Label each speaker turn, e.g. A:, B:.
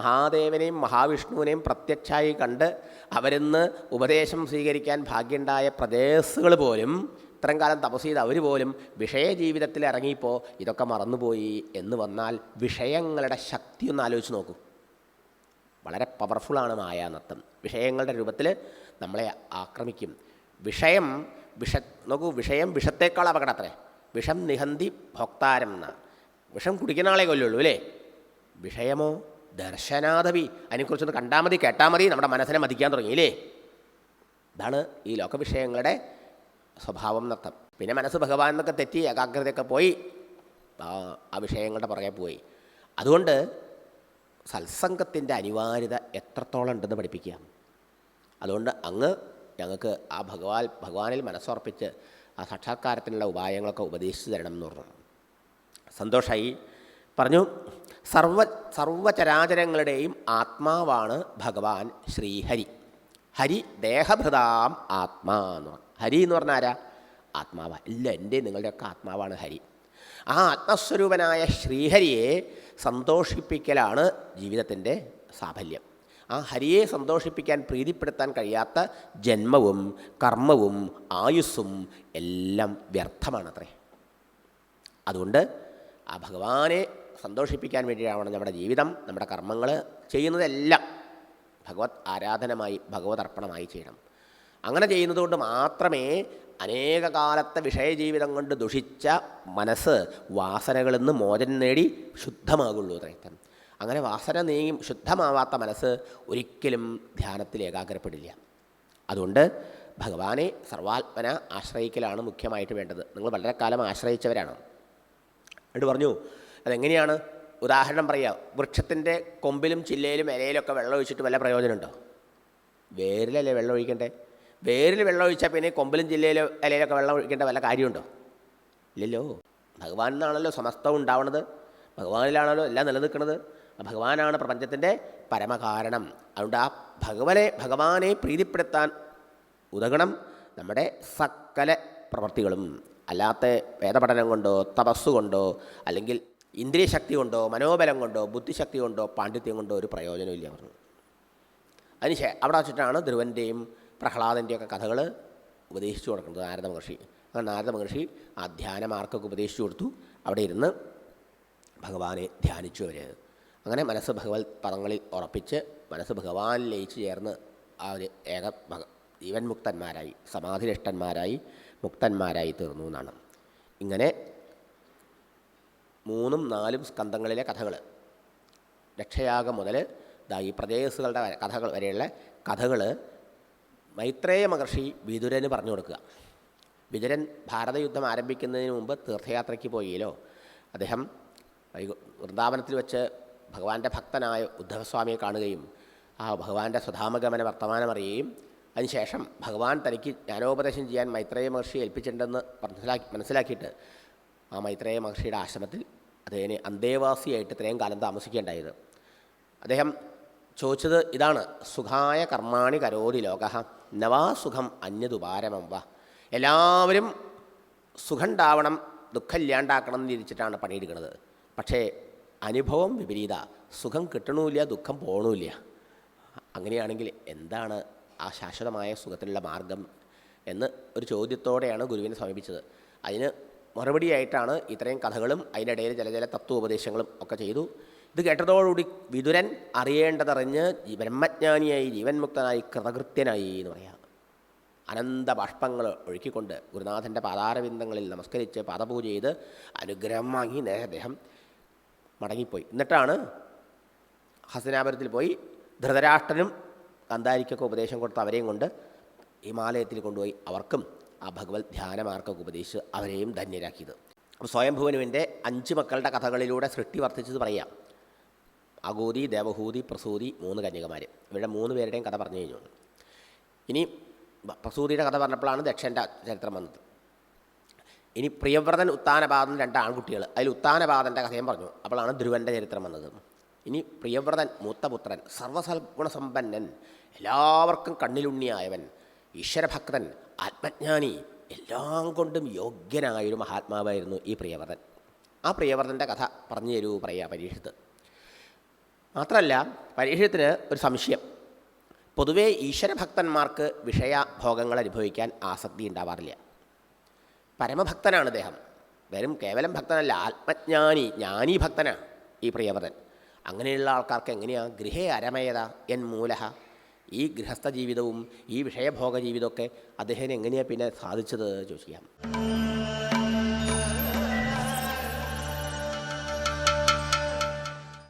A: മഹാദേവനെയും മഹാവിഷ്ണുവിനെയും പ്രത്യക്ഷമായി കണ്ട് അവരിന്ന് ഉപദേശം സ്വീകരിക്കാൻ ഭാഗ്യമുണ്ടായ പ്രദേശങ്ങൾ പോലും ഇത്രയും കാലം തപസ് ചെയ്ത് അവർ പോലും വിഷയ ജീവിതത്തിൽ ഇറങ്ങിയപ്പോൾ ഇതൊക്കെ മറന്നുപോയി എന്ന് വന്നാൽ വിഷയങ്ങളുടെ ശക്തി ഒന്ന് ആലോചിച്ച് നോക്കൂ. വളരെ പവർഫുള്ളാണ് മായാനത്തം. വിഷയങ്ങളുടെ രൂപത്തിൽ നമ്മളെ ആക്രമിക്കും. വിഷയം വിഷ നോക്കൂ വിഷയം വിഷത്തേക്കാൾ അപകടത്രേ വിഷം നിഹന്തി ഭോക്താരം എന്നാണ്. വിഷം കുടിക്കുന്ന ആളെ കൊല്ലുള്ളൂ അല്ലേ? വിഷയമോ ദർശനാഥവി അതിനെക്കുറിച്ചൊന്ന് കണ്ടാൽ മതി കേട്ടാൽ മതി. നമ്മുടെ മനസ്സിനെ മതിക്കാൻ തുടങ്ങിയില്ലേ? ഇതാണ് ഈ ലോകവിഷയങ്ങളുടെ സ്വഭാവം എന്നർത്ഥം. പിന്നെ മനസ്സ് ഭഗവാൻ എന്നൊക്കെ തെറ്റി ഏകാഗ്രതയൊക്കെ പോയി ആ വിഷയങ്ങളുടെ പുറകെ പോയി. അതുകൊണ്ട് സത്സംഗത്തിന്റെ അനിവാര്യത എത്രത്തോളം ഉണ്ടെന്ന് പഠിപ്പിക്കുക. അതുകൊണ്ട് അങ്ങ് ഞങ്ങൾക്ക് ആ ഭഗവാൻ ഭഗവാനിൽ മനസ്സുറപ്പിച്ച് ആ സാക്ഷാത്കാരത്തിനുള്ള ഉപായങ്ങളൊക്കെ ഉപദേശിച്ചു തരണം എന്ന് പറഞ്ഞു. സന്തോഷമായി പറഞ്ഞു സർവ സർവചരാചരങ്ങളുടെയും ആത്മാവാണ് ഭഗവാൻ ശ്രീഹരി. ഹരി ദേഹഭൃതാം ആത്മാ എന്ന് പറഞ്ഞു ഹരി എന്ന് പറഞ്ഞാൽ ആരാ? ആത്മാവ. ഇല്ല എന്റെ നിങ്ങളുടെയൊക്കെ ആത്മാവാണ് ഹരി. ആ ആത്മസ്വരൂപനായ ശ്രീഹരിയെ സന്തോഷിപ്പിക്കലാണ് ജീവിതത്തിന്റെ സാഫല്യം. ആ ഹരിയെ സന്തോഷിപ്പിക്കാൻ പ്രീതിപ്പെടുത്താൻ കഴിയാത്ത ജന്മവും കർമ്മവും ആയുസ്സും എല്ലാം വ്യർത്ഥമാണത്രേ. അതുകൊണ്ട് ആ ഭഗവാനെ സന്തോഷിപ്പിക്കാൻ വേണ്ടിയാവണം നമ്മുടെ ജീവിതം നമ്മുടെ കർമ്മങ്ങൾ ചെയ്യുന്നതെല്ലാം ഭഗവത് ആരാധനമായി ഭഗവത് അർപ്പണമായി ചെയ്യണം. അങ്ങനെ ചെയ്യുന്നതുകൊണ്ട് മാത്രമേ അനേക കാലത്തെ വിഷയജീവിതം കൊണ്ട് ദുഷിച്ച മനസ്സ് വാസനകളിൽ നിന്ന് മോചനം നേടി ശുദ്ധമാകുള്ളൂ അത്രയത്തം അങ്ങനെ വാസന നീങ്ങി ശുദ്ധമാവാത്ത മനസ്സ് ഒരിക്കലും ധ്യാനത്തിൽ ഏകാഗ്രപ്പെടില്ല. അതുകൊണ്ട് ഭഗവാനെ സർവാത്മന ആശ്രയിക്കലാണ് മുഖ്യമായിട്ട് വേണ്ടത്. നിങ്ങൾ വളരെ കാലം ആശ്രയിച്ചവരാണ്. എന്നിട്ട് പറഞ്ഞു അതെങ്ങനെയാണ്? ഉദാഹരണം പറയുക വൃക്ഷത്തിന്റെ കൊമ്പിലും ചില്ലയിലും ഇലയിലൊക്കെ വെള്ളം ഒഴിച്ചിട്ട് വല്ല പ്രയോജനമുണ്ടോ? വേരിലല്ലേ വെള്ളം ഒഴിക്കണ്ടേ? വേരിൽ വെള്ളം ഒഴിച്ചാൽ പിന്നെ കൊമ്പിലും ജില്ലയിലോ ഇലയിലൊക്കെ വെള്ളം ഒഴിക്കേണ്ട വല്ല കാര്യമുണ്ടോ? ഇല്ലല്ലോ. ഭഗവാൻ എന്നാണല്ലോ സമസ്തവും ഉണ്ടാവണത്. ഭഗവാനിലാണല്ലോ എല്ലാം നിലനിൽക്കുന്നത് ഭഗവാനാണ് പ്രപഞ്ചത്തിന്റെ പരമകാരണം. അതുകൊണ്ട് ആ ഭഗവനെ ഭഗവാനെ പ്രീതിപ്പെടുത്താൻ ഉതകണം നമ്മുടെ സകല പ്രവൃത്തികളും. അല്ലാത്ത വേദപഠനം കൊണ്ടോ തപസ്സുകൊണ്ടോ അല്ലെങ്കിൽ ഇന്ദ്രിയശക്തി കൊണ്ടോ മനോബലം കൊണ്ടോ ബുദ്ധിശക്തി കൊണ്ടോ പാണ്ഡിത്യം കൊണ്ടോ ഒരു പ്രയോജനമില്ല പറഞ്ഞു അതിനുശേ അവിടെ വച്ചിട്ടാണ് ധ്രുവന്റെയും പ്രഹ്ലാദന്റെയൊക്കെ കഥകൾ ഉപദേശിച്ചു കൊടുക്കുന്നത് നാരദ മഹർഷി. അങ്ങനെ നാരദ മഹർഷി ആ ധ്യാനമാർക്കൊക്കെ ഉപദേശിച്ചു കൊടുത്തു? അവിടെ ഇരുന്ന് ഭഗവാനെ ധ്യാനിച്ചു അവർ അങ്ങനെ മനസ്സ് ഭഗവത് പദങ്ങളിൽ ഉറപ്പിച്ച് മനസ്സ് ഭഗവാൻ ലയിച്ചു ചേർന്ന് ആ ഒരു ഏക ഭഗ ജീവൻ മുക്തന്മാരായി സമാധിനിഷ്ഠന്മാരായി മുക്തന്മാരായി തീർന്നു എന്നാണ്. ഇങ്ങനെ മൂന്നും നാലും സ്കന്ധങ്ങളിലെ കഥകൾ രക്ഷയാഗം മുതൽ ദാ ഈ പ്രദേശങ്ങളുടെ കഥകൾ വരെയുള്ള കഥകൾ മൈത്രേയ മഹർഷി വിതുരന് പറഞ്ഞു കൊടുക്കുക. വിതുരൻ ഭാരതയുദ്ധം ആരംഭിക്കുന്നതിന് മുമ്പ് തീർത്ഥയാത്രയ്ക്ക് പോയില്ലോ അദ്ദേഹം വൃന്ദാവനത്തിൽ വെച്ച് ഭഗവാന്റെ ഭക്തനായ ഉദ്ധവസ്വാമിയെ കാണുകയും ആ ഭഗവാന്റെ സ്വധാമഗമന വർത്തമാനം അറിയുകയും അതിനുശേഷം ഭഗവാൻ തനിക്ക് ജ്ഞാനോപദേശം ചെയ്യാൻ മൈത്രേയ മഹർഷി ഏൽപ്പിച്ചിട്ടുണ്ടെന്ന് മനസ്സിലാക്കി മനസ്സിലാക്കിയിട്ട് ആ മൈത്രേയ മഹർഷിയുടെ ആശ്രമത്തിൽ അദ്ദേഹം അന്തേവാസിയായിട്ട് ഇത്രയും കാലം താമസിക്കേണ്ടായത്. അദ്ദേഹം ചോദിച്ചത് ഇതാണ് സുഖായ കർമാണി കരോതി ലോക നവാ സുഖം അന്യതുപാരമം വ. എല്ലാവരും സുഖം ഉണ്ടാവണം ദുഃഖമില്ലാണ്ടാക്കണം എന്ന് ചിന്തിച്ചിട്ടാണ് പണിയെടുക്കുന്നത്. പക്ഷേ അനുഭവം വിപരീത സുഖം കിട്ടണമില്ല ദുഃഖം പോകണമില്ല അങ്ങനെയാണെങ്കിൽ എന്താണ് ആ ശാശ്വതമായ സുഖത്തിനുള്ള മാർഗം? എന്ന് ഒരു ചോദ്യത്തോടെയാണ് ഗുരുവിനെ സമീപിച്ചത്. അതിന് മറുപടിയായിട്ടാണ് ഇത്രയും കഥകളും അതിനിടയിൽ ചില ചില തത്വോപദേശങ്ങളും ഒക്കെ ചെയ്തു. ഇത് കേട്ടതോടുകൂടി വിതുരൻ അറിയേണ്ടതറിഞ്ഞ് ബ്രഹ്മജ്ഞാനിയായി ജീവൻ മുക്തനായി കൃതകൃത്യനായി എന്ന് പറയാം. അനന്ത ബാഷ്പങ്ങൾ ഒഴുക്കിക്കൊണ്ട് ഗുരുനാഥന്റെ പാതാരവിന്ദങ്ങളിൽ നമസ്കരിച്ച് പാദപൂജ ചെയ്ത് അനുഗ്രഹം വാങ്ങി നേരെ അദ്ദേഹം മടങ്ങിപ്പോയി. എന്നിട്ടാണ് ഹസനാപുരത്തിൽ പോയി ധൃതരാഷ്ട്രനും ഗന്ധാരിക്കൊക്കെ ഉപദേശം കൊടുത്ത് അവരെയും കൊണ്ട് ഹിമാലയത്തിൽ കൊണ്ടുപോയി. അവർക്കും ആ ഭഗവത് ധ്യാനമാർക്കൊക്കെ ഉപദേശിച്ച് അവരെയും ധന്യരാക്കിയത്. അപ്പോൾ സ്വയംഭുവനുവിന്റെ അഞ്ച് മക്കളുടെ കഥകളിലൂടെ സൃഷ്ടി വർദ്ധിച്ചത് പറയാം. അഗൂതി ദേവഹൂതി പ്രസൂതി മൂന്ന് കന്യകമാർ ഇവരുടെ മൂന്ന് പേരുടെയും കഥ പറഞ്ഞു കഴിഞ്ഞു. ഇനി പ്രസൂതിയുടെ കഥ പറഞ്ഞപ്പോഴാണ് ദക്ഷന്റെ ചരിത്രം വന്നത്. ഇനി പ്രിയവ്രതൻ ഉത്താനപാദൻ രണ്ട് ആൺകുട്ടികൾ അതിൽ ഉത്താനപാദന്റെ കഥയും പറഞ്ഞു. അപ്പോഴാണ് ധ്രുവന്റെ ചരിത്രം വന്നത്. ഇനി പ്രിയവ്രതൻ മൂത്തപുത്രൻ സർവസൽഗുണസമ്പന്നൻ എല്ലാവർക്കും കണ്ണിലുണ്ണിയായവൻ ഈശ്വരഭക്തൻ ആത്മജ്ഞാനി എല്ലാം കൊണ്ടും യോഗ്യനായൊരു മഹാത്മാവായിരുന്നു ഈ പ്രിയവ്രതൻ. ആ പ്രിയവ്രതന്റെ കഥ പറഞ്ഞു തരൂ പറയുക പരീക്ഷത്ത്. മാത്രമല്ല പരീക്ഷത്തിന് ഒരു സംശയം. പൊതുവേ ഈശ്വരഭക്തന്മാർക്ക് വിഷയഭോഗങ്ങൾ അനുഭവിക്കാൻ ആസക്തി ഉണ്ടാവാറില്ല. പരമഭക്തനാണ് അദ്ദേഹം. വെറും കേവലം ഭക്തനല്ല ആത്മജ്ഞാനി ജ്ഞാനി ഭക്തനാണ് ഈ പ്രിയവതൻ അങ്ങനെയുള്ള ആൾക്കാർക്ക് എങ്ങനെയാണ് ഗൃഹേ അരമയത എൻ മൂലഹ? ഈ ഗൃഹസ്ഥ ജീവിതവും ഈ വിഷയഭോഗ ജീവിതമൊക്കെ അദ്ദേഹത്തിന് എങ്ങനെയാണ് പിന്നെ സാധിച്ചത് ചോദിക്കാം